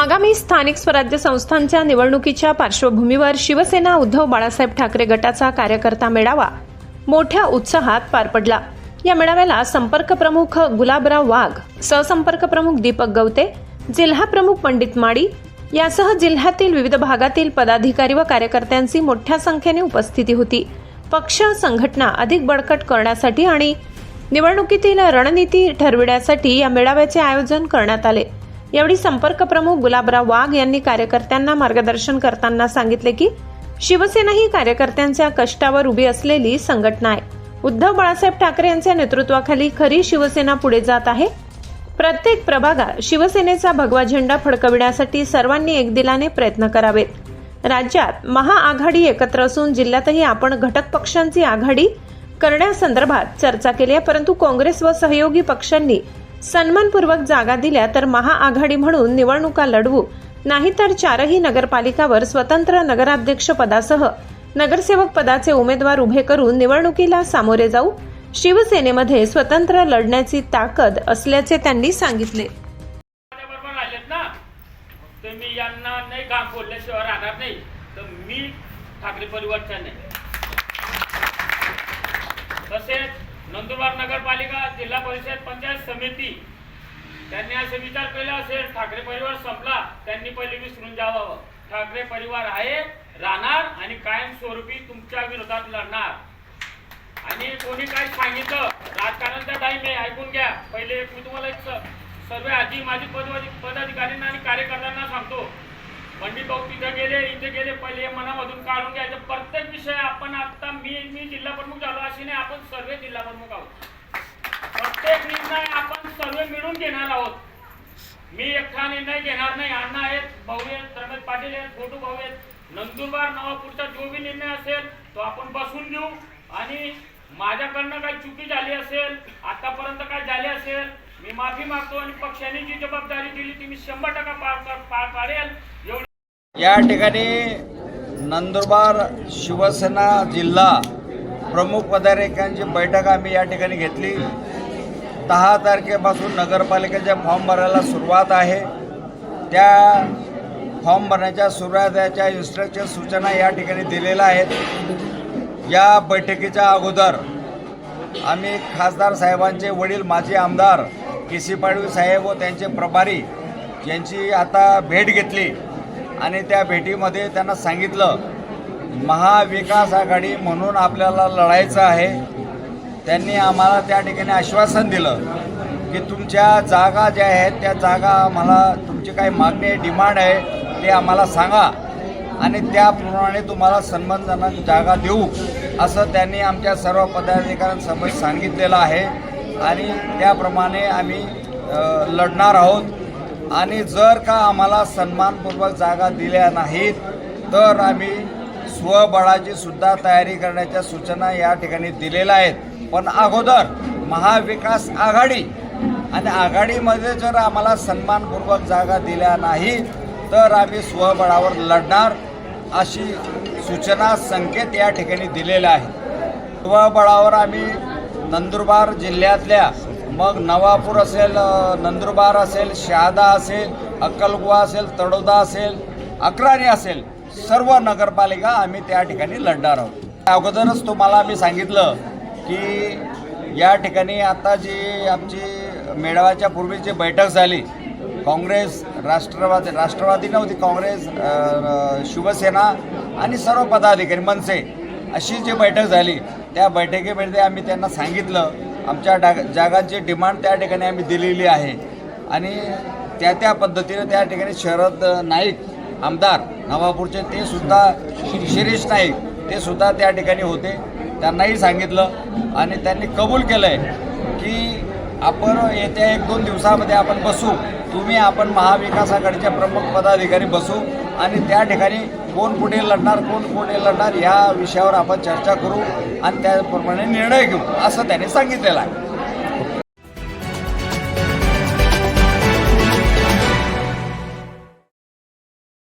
आगामी स्थानिक स्वराज्य संस्थांच्या निवडणुकीच्या पार्श्वभूमीवर शिवसेना उद्धव बाळासाहेब ठाकरे गटाचा कार्यकर्ता मेळावा मोठ्या उत्साहात पार पडला. या मेळाव्याला संपर्क प्रमुख गुलाबराव वाघ सहसंपर्क प्रमुख दीपक गवते जिल्हा प्रमुख पंडित माडी यासह जिल्ह्यातील विविध भागातील पदाधिकारी व कार्यकर्त्यांची मोठ्या संख्येने उपस्थिती होती. पक्ष संघटना अधिक बळकट करण्यासाठी आणि निवडणुकीतील रणनीती ठरविण्यासाठी या मेळाव्याचे आयोजन करण्यात आले. यावेळी संपर्क प्रमुख गुलाबराव वाघ यांनी कार्यकर्त्यांना मार्गदर्शन करताना सांगितले की शिवसेना ही कार्यकर्त्यांच्या कष्टावर उभी असलेली संघटना आहे. उद्धव बाळासाहेब ठाकरे यांच्या नेतृत्वाखाली खरी शिवसेना पुढे जात आहे. प्रत्येक प्रभागात शिवसेनेचा भगवा झेंडा फडकविण्यासाठी सर्वांनी एकदिलाने प्रयत्न करावेत. राज्यात महाआघाडी एकत्र असून जिल्ह्यातही आपण घटक पक्षांची आघाडी करण्यासंदर्भात चर्चा केली आहे परंतु काँग्रेस व सहयोगी पक्षांनी सन्मानपूर्वक जागा दिल्या तर महाआघाडी म्हणून निवडणुका लढवू. नाहीतर चारही नगरपालिकावर स्वतंत्र नगराध्यक्ष पदासह नगरसेवक पदाचे उमेदवार उभे करून निवडणुकीला सामोरे जाऊ. शिवसेनेमध्ये स्वतंत्र लढण्याची ताकद असल्याचे त्यांनी सांगितले. मी यांना नाही काम बोलल्याशिवाय राहणार नाही. तर मी ठाकरे तसेच नंदुरबार नगरपालिका जिल्हा परिषद पंचायत समिती. त्यांनी असे विचार केला असेल ठाकरे परिवार संपला त्यांनी पहिले विसरून जावं. ठाकरे परिवार आहे राहणार आणि कायमस्वरूपी तुमच्या विरोधात लढणार. आणि कोणी काय सांगितलं राजकारणाचा टाईम आहे ऐकून घ्या. पहिले मी तुम्हाला एक सर्व आधी माझी पदवाधी पदाधिकाऱ्यांना आणि कार्यकर्त्यांना सांगतो. पंडित भाऊ तिथे गेले इथे गेले पहिले मनामधून काढून घ्यायचं. प्रत्येक विषय आपण आता मी मी जिल्हा प्रमुख झालो अशी नाही आपण सर्व जिल्हा प्रमुख आहोत. प्रत्येक निर्णय आपण सर्व मिळून घेणार आहोत. मी एकटा निर्णय घेणार नाही. अण्णा आहेत भाऊ आहेत रमेश पाटील आहेत छोटू भाऊ आहेत. नंदुरबार नवापूरचा जो बी निर्णय असेल तो आपण बसून घेऊ. आणि माझ्याकडनं काही चुकी झाली असेल आतापर्यंत काय झाली असेल मी माफी मागतो आणि पक्षाने जी जबाबदारी दिली ती मी शंभर टक्का पार पार पाडेल. एवढी या ठिकाणी नंदुरबार शिवसेना जिल्हा प्रमुख पदाधिकाऱ्यांची बैठक आम्ही या ठिकाणी घेतली. दहा तारखेपासून नगरपालिकेच्या फॉर्म भरायला सुरुवात आहे. त्या फॉर्म भरण्याच्या सुरुवातीच्या इन्स्ट्रक्शन सूचना या ठिकाणी दिलेल्या आहेत. या बैठकीच्या अगोदर आम्ही खासदार साहेबांचे वडील माजी आमदार के सी पाडवी साहेब व त्यांचे प्रभारी यांची आता भेट घेतली. आणि त्या भेटीमध्ये त्यांना सांगितलं महाविकास आघाडी म्हणून आपल्याला लढायचं आहे. त्यांनी आम्हाला त्या ठिकाणी आश्वासन दिलं की तुमच्या जागा ज्या आहेत त्या जागा आम्हाला तुमची काही मागणी आहे डिमांड आहे ते आम्हाला सांगा. आणि त्याप्रमाणे तुम्हाला सन्मानजनक जागा देऊ असं त्यांनी आमच्या सर्व पदाधिकाऱ्यांसमोर सांगितलेलं आहे. आणि त्याप्रमाणे आम्ही लढणार आहोत. आणि जर का आम्हाला सन्मानपूर्वक जागा दिल्या नाहीत तर आम्ही स्वबळाची सुद्धा तयारी करण्याच्या सूचना या ठिकाणी दिलेल्या आहेत. पण अगोदर महाविकास आघाडी आणि आघाडीमध्ये जर आम्हाला सन्मानपूर्वक जागा दिल्या नाही तर आम्ही स्वबळावर लढणार अशी सूचना संकेत या ठिकाणी दिलेल्या आहेत. स्वबळावर आम्ही नंदुरबार जिल्ह्यातल्या मग नवापूर असेल नंदुरबार असेल शहादा असेल अक्कलगुवा असेल तडोदा असेल अकराणी असेल सर्व नगरपालिका आम्ही त्या ठिकाणी लढणार आहोत. अगोदरच तुम्हाला आम्ही सांगितलं की या ठिकाणी आता जी आमची मेळाव्याच्या पूर्वीची बैठक झाली काँग्रेस राष्ट्रवादी राष्ट्रवादी नव्हती काँग्रेस शिवसेना आणि सर्व पदाधिकारी मनसे अशी जी बैठक झाली त्या बैठकीमध्ये आम्ही त्यांना सांगितलं आमच्या डा जागांची डिमांड त्या ठिकाणी आम्ही दिलेली आहे. आणि त्या त्या पद्धतीने त्या ठिकाणी शरद नाईक आमदार नवापूरचे ते सुद्धा शिरीष नाईक ते सुद्धा त्या ठिकाणी होते. त्यांनाही सांगितलं आणि त्यांनी कबूल केलं आहे की आपण येत्या एक दोन दिवसामध्ये आपण बसू. तुम्ही आपण महाविकास आघाडीच्या प्रमुख पदाधिकारी बसू. आणि त्या ठिकाणी कोण पुढे लढणार कोण पुढे लढणार या विषयावर आपण चर्चा करू आणि त्याप्रमाणे निर्णय घेऊ असं त्याने सांगितलेलं आहे.